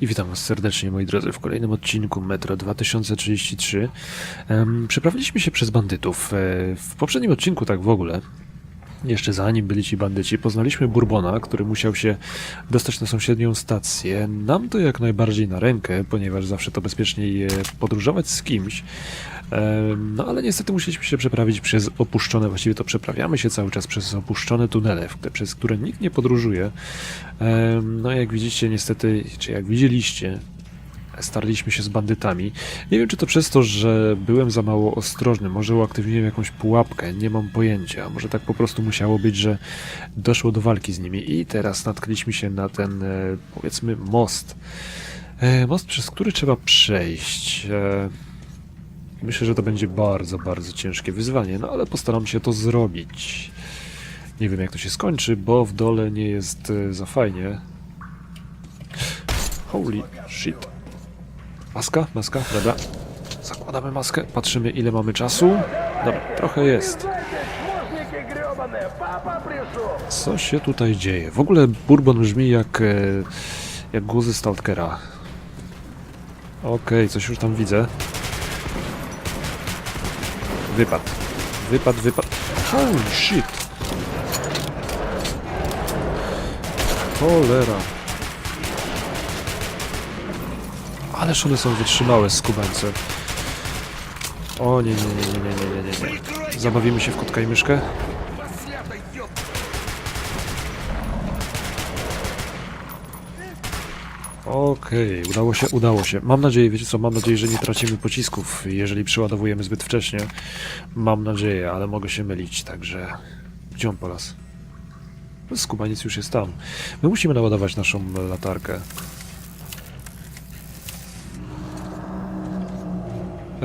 I witam Was serdecznie, moi drodzy, w kolejnym odcinku Metro 2033. Em, Przeprawiliśmy się przez bandytów. E, W poprzednim odcinku, tak w ogóle, jeszcze zanim byli ci bandyci, poznaliśmy Bourbona, który musiał się dostać na sąsiednią stację. Nam to jak najbardziej na rękę, ponieważ zawsze to bezpieczniej podróżować z kimś. No ale niestety musieliśmy się przeprawić przez opuszczone, właściwie to przeprawiamy się cały czas przez opuszczone tunele, przez które nikt nie podróżuje. No jak widzicie, niestety, czy jak widzieliście, starliśmy się z bandytami. Nie wiem, czy to przez to, że byłem za mało ostrożny, może uaktywniłem jakąś pułapkę, nie mam pojęcia. Może tak po prostu musiało być, że doszło do walki z nimi i teraz natknęliśmy się na ten, e, powiedzmy, most. E, Most, przez który trzeba przejść. E, Myślę, że to będzie bardzo, bardzo ciężkie wyzwanie, no ale postaram się to zrobić. Nie wiem, jak to się skończy, bo w dole nie jest za fajnie. Holy shit. Maska, maska, dobra. Zakładamy maskę, patrzymy ile mamy czasu. Dobra, trochę jest. Co się tutaj dzieje? W ogóle Bourbon brzmi jak, e, jak guzy Stalkera. Okej, okay, coś już tam widzę. Wypad. Wypad, wypad. Holy shit! Cholera. Ależ one są wytrzymałe, skubańce. O nie, nie, nie, nie, nie, nie, nie, nie. Zabawimy się w kotka i myszkę? Okej, okay, udało się, udało się. Mam nadzieję, wiecie co, mam nadzieję, że nie tracimy pocisków, jeżeli przyładowujemy zbyt wcześnie. Mam nadzieję, ale mogę się mylić, także... Gdzie on po raz? Skubaniec już jest tam. My musimy naładować naszą latarkę.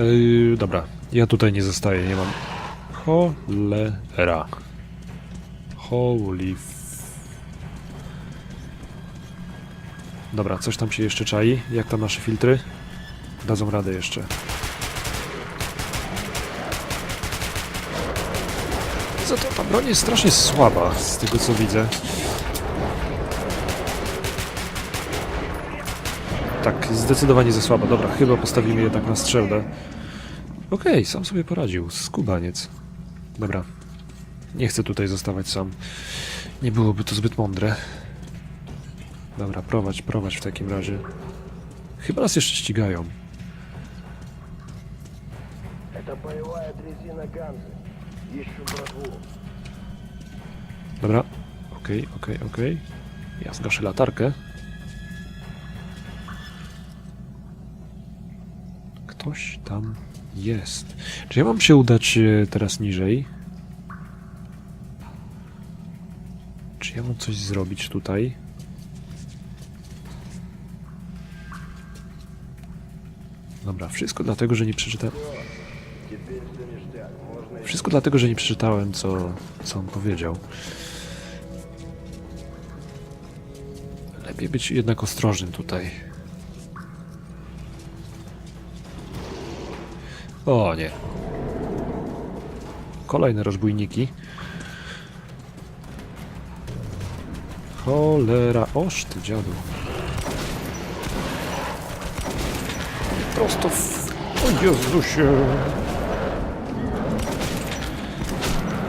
Yy, dobra, ja tutaj nie zostaję, nie mam... Cholera. Holy f... Dobra, coś tam się jeszcze czai. Jak tam nasze filtry? Dadzą radę jeszcze. Za to ta broń jest strasznie słaba, z tego co widzę. Tak, zdecydowanie za słaba. Dobra, chyba postawimy jednak na strzelbę. Okej, okay, sam sobie poradził. Skubaniec. Dobra. Nie chcę tutaj zostawać sam. Nie byłoby to zbyt mądre. Dobra, prowadź, prowadź w takim razie. Chyba nas jeszcze ścigają. Dobra. Okej, okay, okej, okay, okej. Okay. Ja zgaszę latarkę. Ktoś tam jest. Czy ja mam się udać e, teraz niżej? Czy ja mam coś zrobić tutaj? Dobra, wszystko dlatego, że nie przeczytałem... Wszystko dlatego, że nie przeczytałem, co, co on powiedział. Lepiej być jednak ostrożnym tutaj. O nie. Kolejne rozbójniki. Cholera, oż ty dziadu. Prosto w... O Jezusie.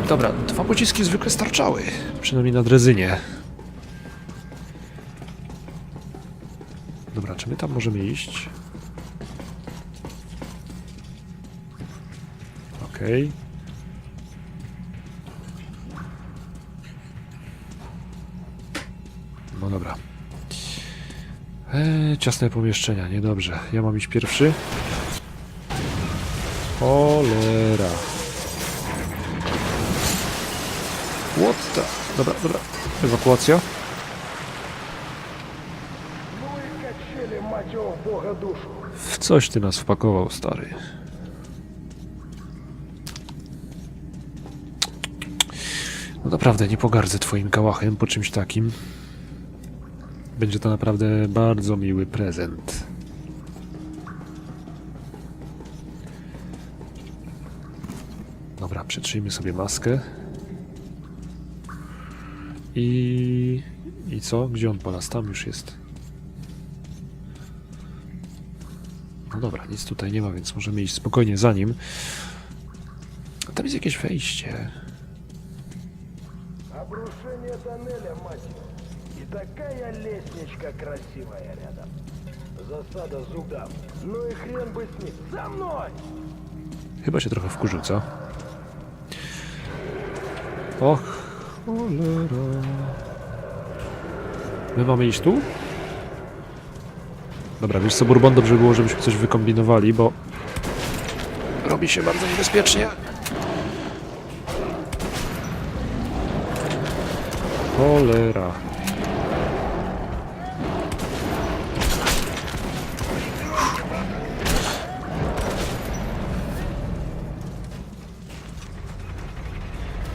Dobra, dwa pociski zwykle starczały. Przynajmniej na drezynie. Dobra, czy my tam możemy iść? Okej. Okay. No dobra. Eee, ciasne pomieszczenia, niedobrze. Ja mam iść pierwszy. Cholera. What the... Dobra, dobra. Ewakuacja. W coś ty nas wpakował, stary. Naprawdę, nie pogardzę twoim kałachem po czymś takim. Będzie to naprawdę bardzo miły prezent. Dobra, przetrzyjmy sobie maskę. I... I co? Gdzie on po nas? Tam już jest. No dobra, nic tutaj nie ma, więc możemy iść spokojnie za nim. Tam jest jakieś wejście Обрушение тоннеля, мать его. И такая лестничка красивая рядом. Засада зугам. Ну и хрен бы с ним. За мной! Chyba się trochę wkurzył, co? Och, cholera. My mamy iść tu? Dobra, wiesz co, Bourbon, dobrze było, żebyśmy coś wykombinowali, bo robi się bardzo niebezpiecznie. Cholera.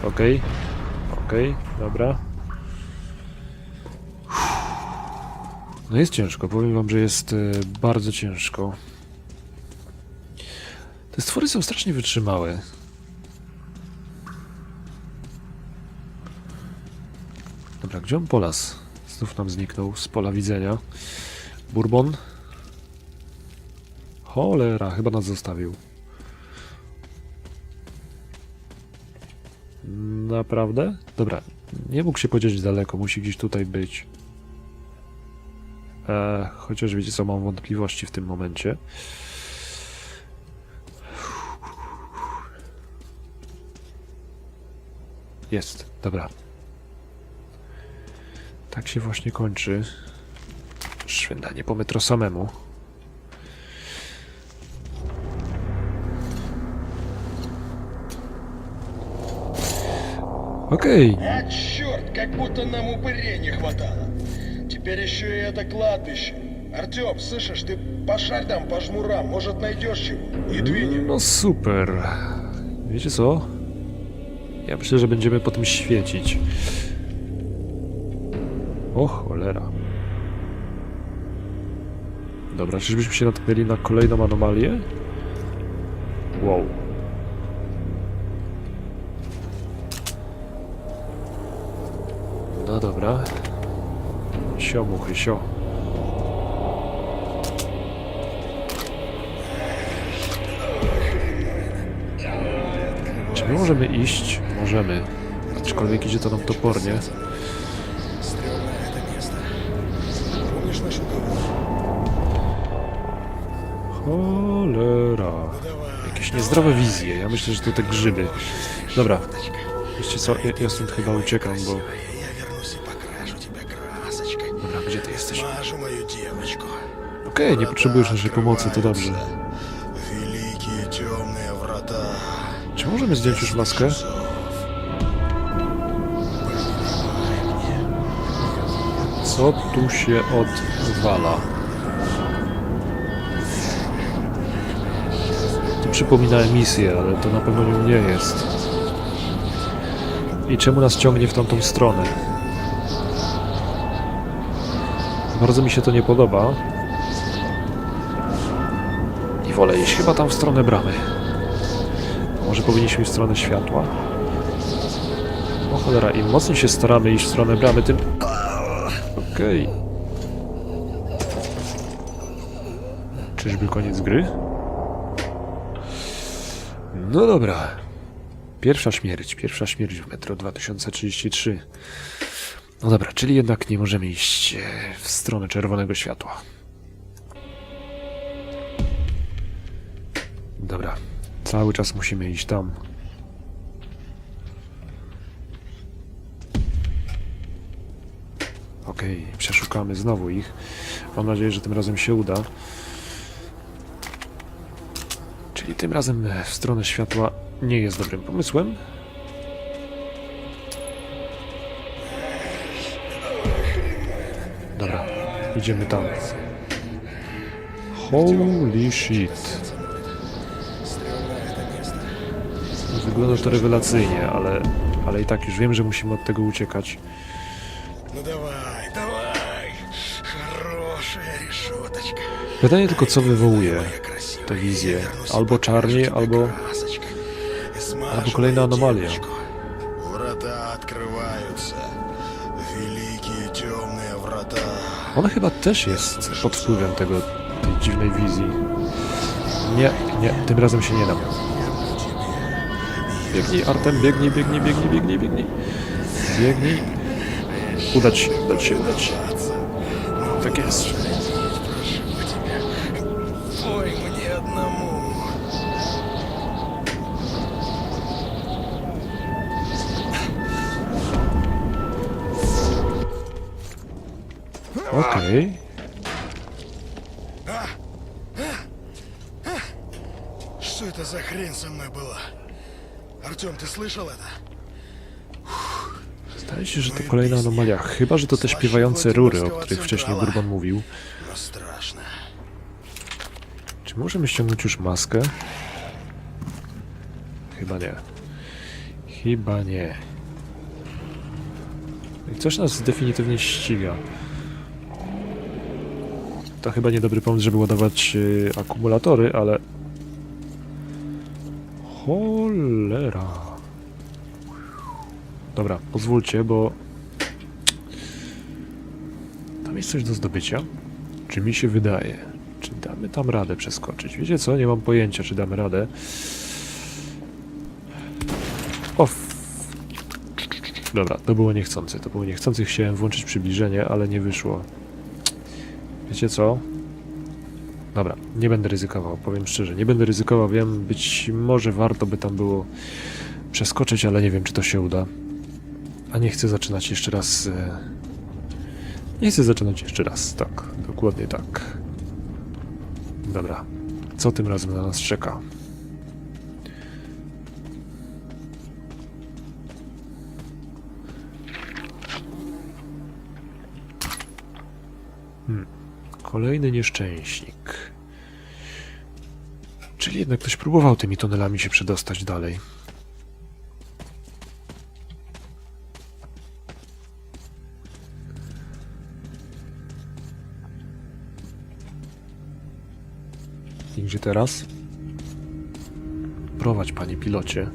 Okej, okej, dobra. No jest ciężko, powiem wam, że jest e, bardzo ciężko. Te stwory są strasznie wytrzymałe. Dobra, gdzie on polas? Znów nam zniknął z pola widzenia. Bourbon? Cholera, chyba nas zostawił. Naprawdę? Dobra, nie mógł się podzieć daleko, musi gdzieś tutaj być. E, chociaż wiecie co, mam wątpliwości w tym momencie. Jest, dobra. Tak się właśnie kończy szwendanie po metro samemu. Okej, А черт, как будто нам упырей не хватало. Теперь еще и это кладбище. Артем, слышишь, ты пошарь там по жмурам, может найдешь чего. И двинем. No super. Wiecie co? Ja myślę, że będziemy po tym świecić. O cholera. Dobra, czyżbyśmy się natknęli na kolejną anomalię? Wow. No dobra. Sio, muchy, sio. Czy my możemy iść? Możemy. Aczkolwiek idzie to nam topornie. Niezdrowe wizje. Ja myślę, że to te grzyby. Dobra. Wiecie co, ja, ja stąd chyba uciekam, bo... Dobra, gdzie ty jesteś? Okej, okay, nie potrzebujesz naszej pomocy, to dobrze. Czy możemy zdjąć już maskę? Co tu się odwala? Przypomina emisję, ale to na pewno nią nie jest. I czemu nas ciągnie w tamtą stronę? Bardzo mi się to nie podoba. I wolę iść chyba tam w stronę bramy. Może powinniśmy iść w stronę światła? O cholera, im mocniej się staramy iść w stronę bramy, tym... Okej. Czyżby koniec gry? No dobra. Pierwsza śmierć, pierwsza śmierć w Metro 2033. No dobra, czyli jednak nie możemy iść e, w stronę czerwonego światła. Dobra, cały czas musimy iść tam. Okej, przeszukamy znowu ich. Mam nadzieję, że tym razem się uda. Czyli tym razem e, w stronę światła nie jest dobrym pomysłem. Dobra, idziemy tam. Holy shit. Wygląda to rewelacyjnie, ale, ale i tak już wiem, że musimy od tego uciekać. Ну давай, давай. Хорошая решеточка. Pytanie tylko, co wywołuje Моя красивая. te wizje. Albo czarni, albo... Albo kolejna anomalia. Ona chyba też jest pod wpływem tego, tej dziwnej wizji. Nie, nie, tym razem się nie dam. Biegnij, Artem, biegnij, biegnij, biegnij, biegnij, biegnij. Biegnij. Udać się, udać się, udać się. Tak jest. Okej. Что это за хрень со мной была? Артем, ты слышал это? Zdaje się, że to kolejna anomalia. Chyba, że to te śpiewające rury, o których wcześniej Bourbon mówił. Но страшно. Czy możemy ściągnąć już maskę? Chyba nie. Chyba nie. I coś nas definitywnie ściga. To chyba niedobry pomysł, żeby ładować y, akumulatory, ale... Cholera. Dobra, pozwólcie, bo... Tam jest coś do zdobycia? Czy mi się wydaje? Czy damy tam radę przeskoczyć? Wiecie co? Nie mam pojęcia, czy damy radę. O! f- Dobra, to było niechcące. To było niechcące. Chciałem włączyć przybliżenie, ale nie wyszło. Wiecie co? Dobra, nie będę ryzykował, powiem szczerze. Nie będę ryzykował, wiem, być może warto by tam było przeskoczyć, ale nie wiem, czy to się uda. A nie chcę zaczynać jeszcze raz. E... Nie chcę zaczynać jeszcze raz, tak, dokładnie tak. Dobra, co tym razem na nas czeka? Kolejny nieszczęśnik. Czyli jednak ktoś próbował tymi tunelami się przedostać dalej. I gdzie teraz? Prowadź, panie pilocie.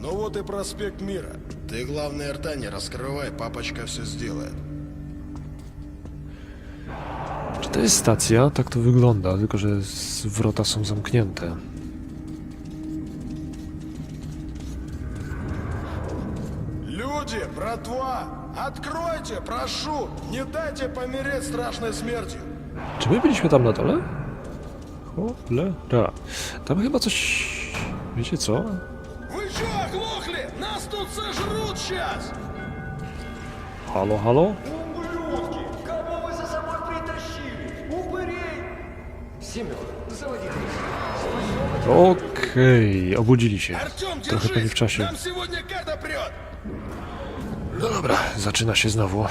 Ну вот и проспект Мира. Ты, главное, рта не раскрывай, папочка все сделает. to jest stacja? Tak to wygląda, tylko że z- wrota są zamknięte. Люди, братва, откройте, прошу! Не дайте помереть страшной смертью! Czy my byliśmy tam na dole? Cholera. Tam chyba coś... Wiecie co? Вы что, оглохли? Нас тут сожрут сейчас! Halo, halo? Okej, obudzili się. Trochę pewnie w czasie. No dobra, zaczyna się znowu.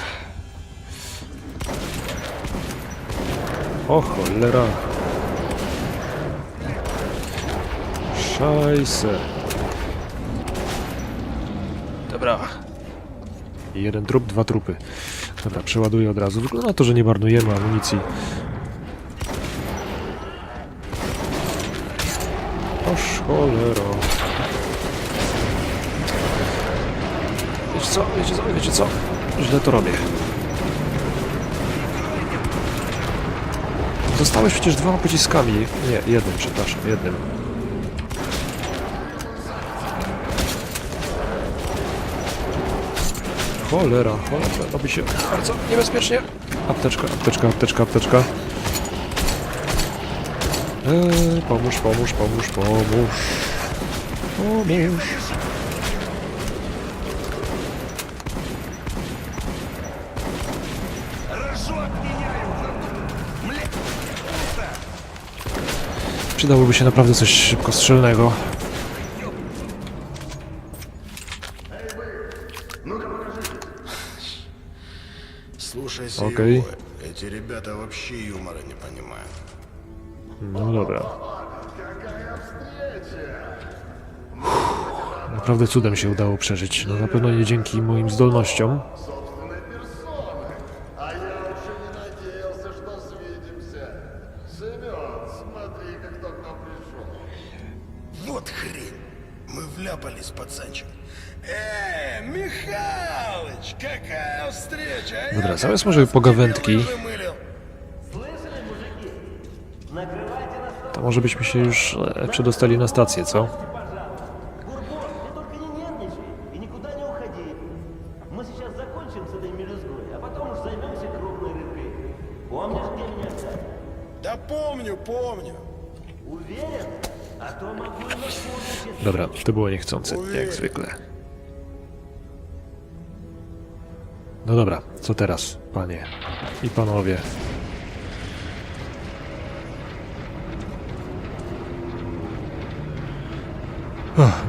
O cholera. Szajse. Dobra. Jeden trup, dwa trupy. Dobra, przeładuję od razu. Wygląda na to, że nie marnujemy amunicji. Oż cholero. Wiecie co, wiecie co, wiecie co? Źle to robię. Dostałeś przecież dwoma pociskami. Nie, jednym, przepraszam, jednym. Cholera, cholera, robi się bardzo niebezpiecznie. Apteczka, apteczka, apteczka, apteczka. Eee, pomóż, pomóż, pomóż, pomóż. Pomóż. Przydałoby się naprawdę coś szybkostrzelnego. Слушайся Окей. его. Эти ребята вообще юмора не понимают. No dobra. Naprawdę cudem się udało przeżyć. No na pewno nie dzięki moim zdolnościom. собственной персоной. А я уж и не надеялся, что свидимся. Семен, смотри-ка, кто к нам пришел. Вот хрень. Мы вляпались, пацанчик. Эй, Михалыч, какая встреча! А я Dobra, как zamiast раз może тебе pogawędki. może byśmy się już e, przedostali na stację, co? Dobra, to było niechcące, jak zwykle. No dobra, co teraz, panie i panowie?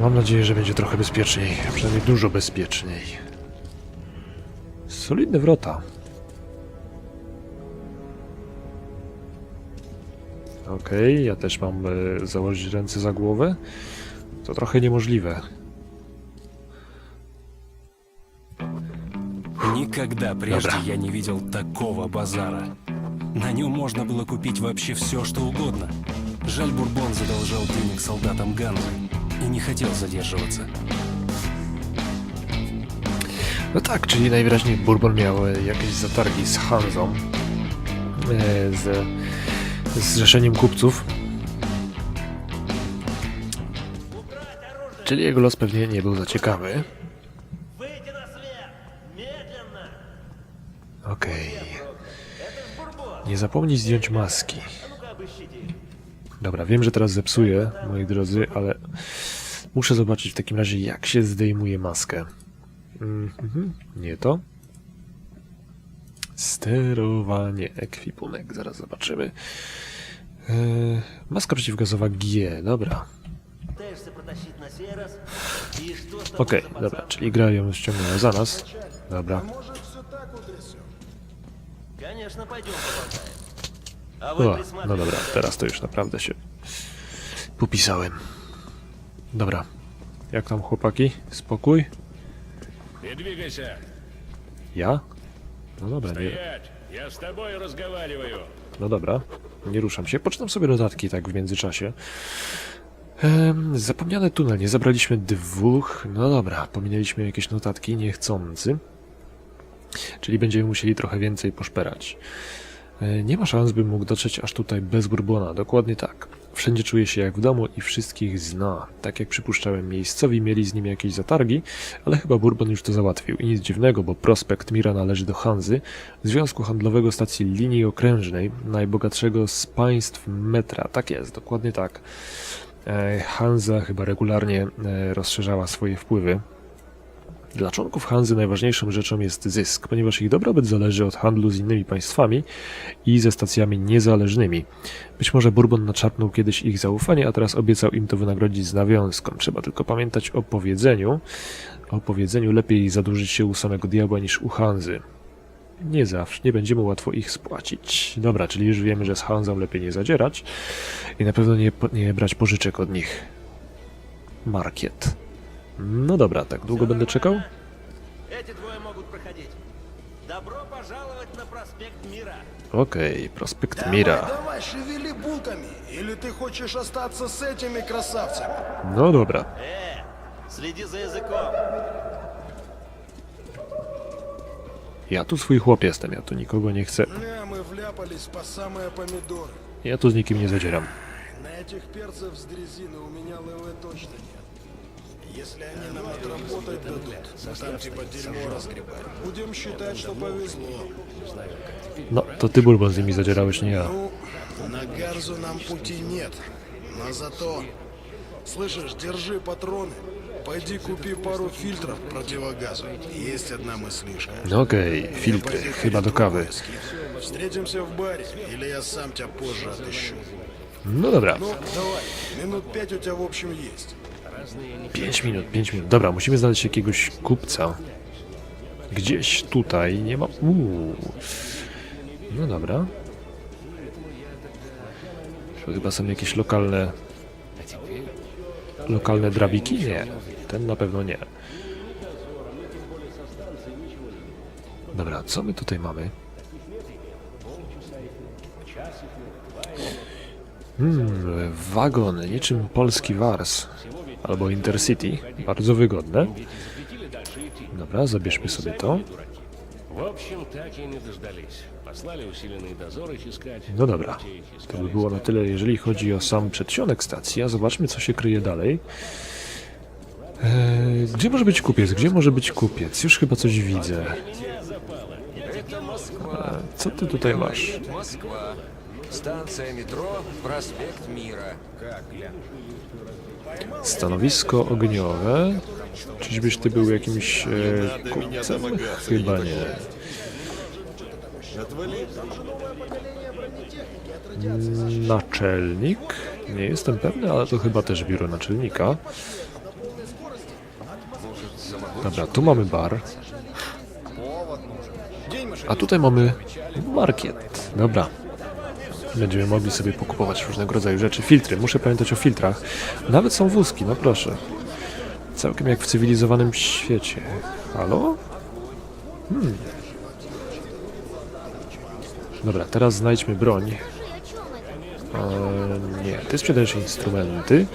mam nadzieję, że będzie trochę bezpieczniej, a przynajmniej dużo bezpieczniej. Solidne wrota. Okej, ja też mam e, założyć ręce za głowę. To trochę niemożliwe. Никогда прежде Добро. я не видел такого базара. На нем можно было купить вообще все, что угодно. Жаль, Бурбон задолжал денег солдатам Ганзы и не хотел задерживаться. No tak, czyli najwyraźniej Bourbon miał e, jakieś zatargi z Hanzą, e, z, z zrzeszeniem kupców. Czyli jego los pewnie nie był za ciekawy. Выйди на свет! Медленно! Okej. Nie zapomnij zdjąć maski. А ну-ка обыщите их. Dobra, wiem, że teraz zepsuję, moi drodzy, ale muszę zobaczyć w takim razie, jak się zdejmuje maskę. Mhm, nie to. Sterowanie, ekwipunek, zaraz zobaczymy. Eee, maska przeciwgazowa G, dobra. Пытаешься протащить на сей раз? И что с тобой Okej, за dobra, пацан? czyli gra ją ściągnęła za nas. Dobra. Может, все так утрясем? Конечно, пойдем поболтаем. А вы O, no присматривайте. dobra, teraz to już naprawdę się popisałem. Dobra. Jak tam chłopaki? Spokój? Не двигайся! Ja? No dobra, nie, Стоять! Я с тобой разговариваю! No dobra, nie ruszam się. Poczytam sobie notatki tak w międzyczasie. Ehm, zapomniany tunel, nie zabraliśmy dwóch. No dobra, pominęliśmy jakieś notatki niechcący. Czyli będziemy musieli trochę więcej poszperać. E, Nie ma szans, bym mógł dotrzeć aż tutaj bez Bourbona. Dokładnie tak. Wszędzie czuję się jak w domu i wszystkich zna. Tak jak przypuszczałem, miejscowi mieli z nim jakieś zatargi, ale chyba Bourbon już to załatwił. I nic dziwnego, bo prospekt Mira należy do Hanzy, Związku Handlowego Stacji Linii Okrężnej, najbogatszego z państw metra. Tak jest, dokładnie tak. E, Hanza chyba regularnie e, rozszerzała swoje wpływy. Dla członków Hanzy najważniejszą rzeczą jest zysk, ponieważ ich dobrobyt zależy od handlu z innymi państwami i ze stacjami niezależnymi. Być może Bourbon naczapnął kiedyś ich zaufanie, a teraz obiecał im to wynagrodzić z nawiązką. Trzeba tylko pamiętać o powiedzeniu. O powiedzeniu lepiej zadłużyć się u samego diabła niż u Hanzy. Nie zawsze, nie będzie mu łatwo ich spłacić. Dobra, czyli już wiemy, że z Hanzą lepiej nie zadzierać i na pewno nie, nie brać pożyczek od nich. Markiet. No dobra, tak długo będę czekał? Окей, okay, проспект давай, Мира. Давай, шевели булками, или ты хочешь остаться с этими красавцами? Ну, добра. Э, следи за языком. Ja tu swój chłop jestem, ja tu nikogo nie chcę. Ja tu z nikim nie zadzieram. Na tych перцев z dreziny u mnie lewe точно nie. Если они нам отработать дадут, мы там типа дерьмо разгребать. Будем считать, что повезло. No, to ty Bourbon z nimi zadzierałeś, nie ja. Ну, на Гарзу нам пути нет. Но зато... Слышишь, держи патроны. Пойди купи пару фильтров противогазу. Есть одна мыслишка. No okej, filtry, chyba do kawy. Встретимся в баре, или я сам тебя позже отыщу. No dobra, Ну, давай, минут пять у тебя в общем есть. 5 minut, 5 minut. Dobra, musimy znaleźć jakiegoś kupca. Gdzieś tutaj nie ma. Uuu. No dobra. To chyba są jakieś lokalne. Lokalne drabiki? Nie. Ten na pewno nie. Dobra, co my tutaj mamy? Hmm, wagon, niczym polski Wars albo Intercity. Bardzo wygodne. Dobra, zabierzmy sobie to. No dobra, to by było na tyle, jeżeli chodzi o sam przedsionek stacji, a zobaczmy, co się kryje dalej. Eee, gdzie może być kupiec? Gdzie może być kupiec? Już chyba coś widzę. Eee, co ty tutaj masz? Stacja metro, prospekt Mira. Stanowisko ogniowe. Czyżbyś ty był jakimś e, kupcem? Chyba nie. Mm, Naczelnik? Nie jestem pewny, ale to chyba też biuro naczelnika. Dobra, tu mamy bar. A tutaj mamy market. Dobra. Będziemy mogli sobie pokupować różnego rodzaju rzeczy. Filtry, muszę pamiętać o filtrach. Nawet są wózki, no proszę. Całkiem jak w cywilizowanym świecie. Halo? Hmm. Dobra, teraz znajdźmy broń. Eee, nie, ty sprzedajesz instrumenty.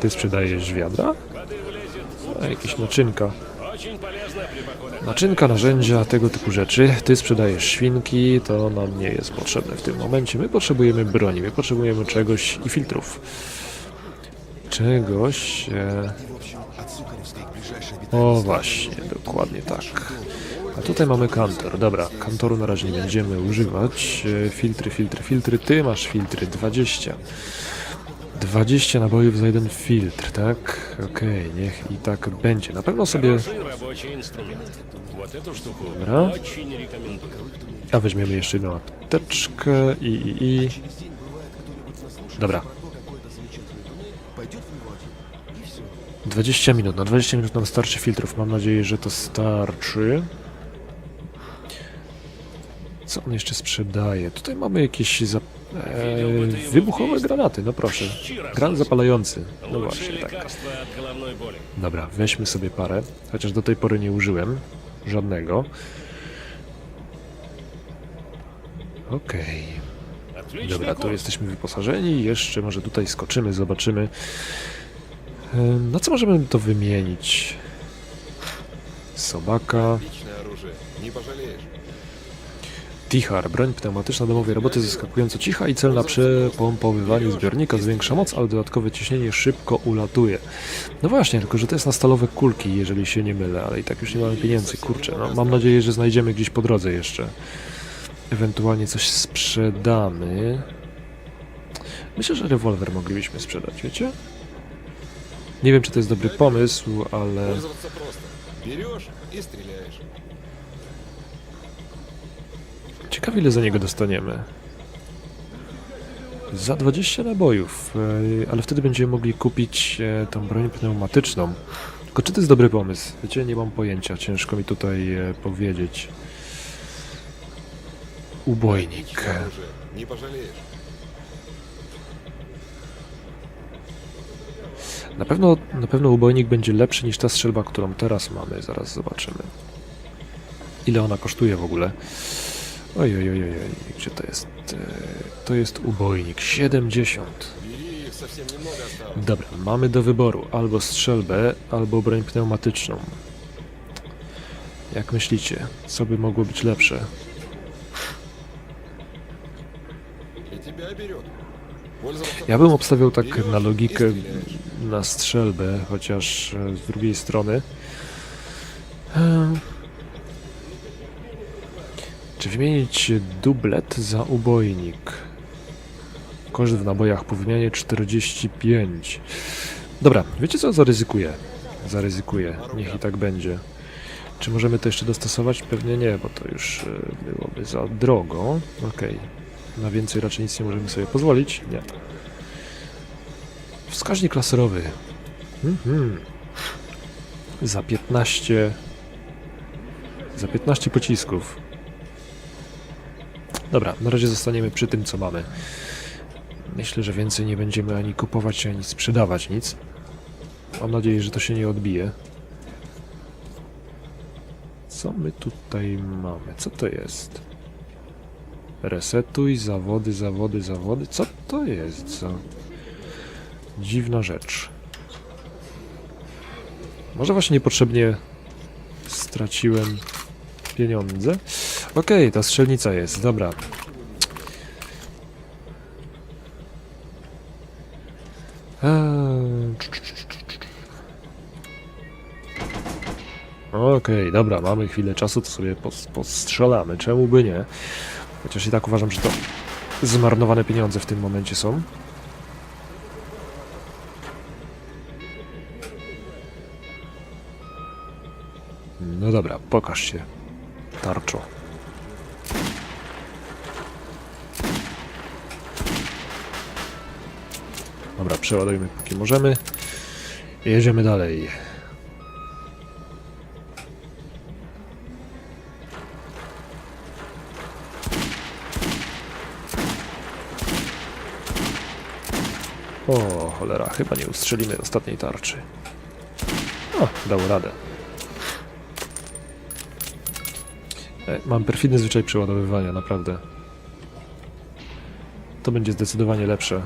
Ty sprzedajesz wiadra? A, jakieś naczynka. Naczynka, narzędzia, tego typu rzeczy. Ty sprzedajesz świnki, to nam nie jest potrzebne w tym momencie. My potrzebujemy broni, my potrzebujemy czegoś i filtrów. Czegoś. E... O właśnie, dokładnie tak. A tutaj mamy kantor. Dobra, kantoru na razie nie będziemy używać. E, Filtry, filtry, filtry. Ty masz filtry 20. 20 nabojów za jeden filtr, tak? Okej, okay, niech i tak będzie. Na pewno sobie... Dobra. A weźmiemy jeszcze jedną apteczkę i, i, i... Dobra. 20 minut. Na 20 minut nam starczy filtrów. Mam nadzieję, że to starczy. Co on jeszcze sprzedaje? Tutaj mamy jakieś zapasy E, wybuchowe granaty, no proszę. Gran zapalający. No właśnie, tak. Dobra, weźmy sobie parę, chociaż do tej pory nie użyłem żadnego. Okej. Okay. Dobra, to jesteśmy wyposażeni. Jeszcze może tutaj skoczymy, zobaczymy. E, na co możemy to wymienić? Sobaka. Tichar, broń pneumatyczna domowej roboty zaskakująco cicha i celna przy pompowywaniu zbiornika zwiększa moc, ale dodatkowe ciśnienie szybko ulatuje. No właśnie, tylko że to jest na stalowe kulki, jeżeli się nie mylę, ale i tak już nie mamy pieniędzy, kurczę. No, mam nadzieję, że znajdziemy gdzieś po drodze jeszcze. Ewentualnie coś sprzedamy. Myślę, że rewolwer moglibyśmy sprzedać, wiecie? Nie wiem, czy to jest dobry pomysł, ale... Ciekawe, ile za niego dostaniemy. Za 20 nabojów, e, ale wtedy będziemy mogli kupić e, tą broń pneumatyczną. Tylko czy to jest dobry pomysł? Wiecie, nie mam pojęcia, ciężko mi tutaj e, powiedzieć. Ubojnik. Na pewno, na pewno ubojnik będzie lepszy niż ta strzelba, którą teraz mamy. Zaraz zobaczymy. Ile ona kosztuje w ogóle? Oj, oj, oj, oj, gdzie to jest? E, To jest ubojnik. 70. Dobra, mamy do wyboru albo strzelbę, albo broń pneumatyczną. Jak myślicie, co by mogło być lepsze? Ja bym obstawiał tak na logikę na strzelbę, chociaż e, z drugiej strony. em, Czy wymienić dublet za ubojnik? Koszt w nabojach po wymianie 45. Dobra, wiecie co? Zaryzykuję. Zaryzykuję. Niech i tak będzie. Czy możemy to jeszcze dostosować? Pewnie nie, bo to już e, byłoby za drogo. Okej. Na więcej raczej nic nie możemy sobie pozwolić. Nie. Wskaźnik laserowy. Mhm. Za 15. Za 15 pocisków. Dobra, na razie zostaniemy przy tym, co mamy. Myślę, że więcej nie będziemy ani kupować, ani sprzedawać nic. Mam nadzieję, że to się nie odbije. Co my tutaj mamy? Co to jest? Resetuj, zawody, zawody, zawody. Co to jest za dziwna rzecz? Może właśnie niepotrzebnie straciłem pieniądze. Okej, ta strzelnica jest, dobra. Okej, dobra, mamy chwilę czasu, to sobie pos- postrzelamy. Czemu by nie? Chociaż i tak uważam, że to zmarnowane pieniądze w tym momencie są. No dobra, pokaż się, tarczo. Dobra, przeładujmy póki możemy. Jedziemy dalej. O, cholera, chyba nie ustrzelimy ostatniej tarczy. O, dało radę. E, Mam perfidny zwyczaj przeładowywania, naprawdę. To będzie zdecydowanie lepsze.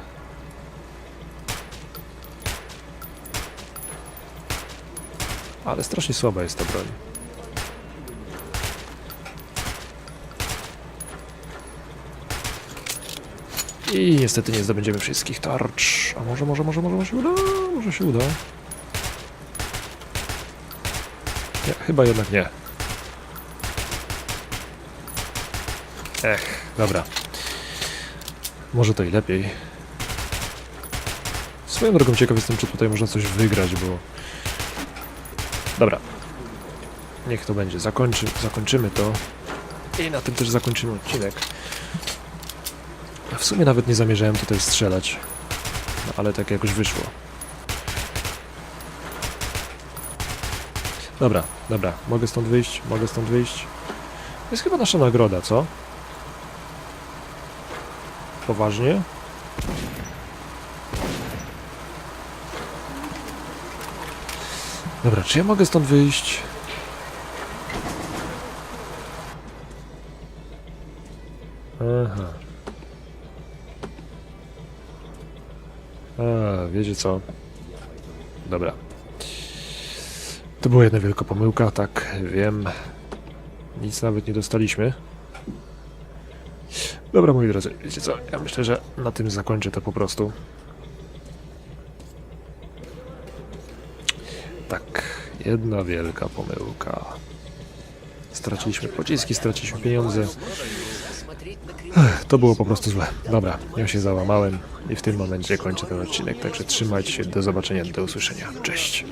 Ale strasznie słaba jest ta broń. I niestety nie zdobędziemy wszystkich tarcz. A może, może, może, może, się uda? Może się uda. Nie, chyba jednak nie. Ech, dobra. Może to i lepiej. Swoją drogą ciekaw jestem, czy tutaj można coś wygrać, bo... Dobra. Niech to będzie. Zakończy, zakończymy to. I na tym też zakończymy odcinek. W sumie nawet nie zamierzałem tutaj strzelać. No, ale tak jakoś wyszło. Dobra, dobra. Mogę stąd wyjść? Mogę stąd wyjść? To jest chyba nasza nagroda, co? Poważnie? Dobra, czy ja mogę stąd wyjść? Aha. A, wiecie co? Dobra. To była jedna wielka pomyłka, tak, wiem. Nic nawet nie dostaliśmy. Dobra, moi drodzy, wiecie co? Ja myślę, że na tym zakończę to po prostu. Tak, jedna wielka pomyłka. Straciliśmy pociski, straciliśmy pieniądze. To było po prostu złe. Dobra, ja się załamałem i w tym momencie kończę ten odcinek, także trzymajcie się, do zobaczenia, do usłyszenia. Cześć.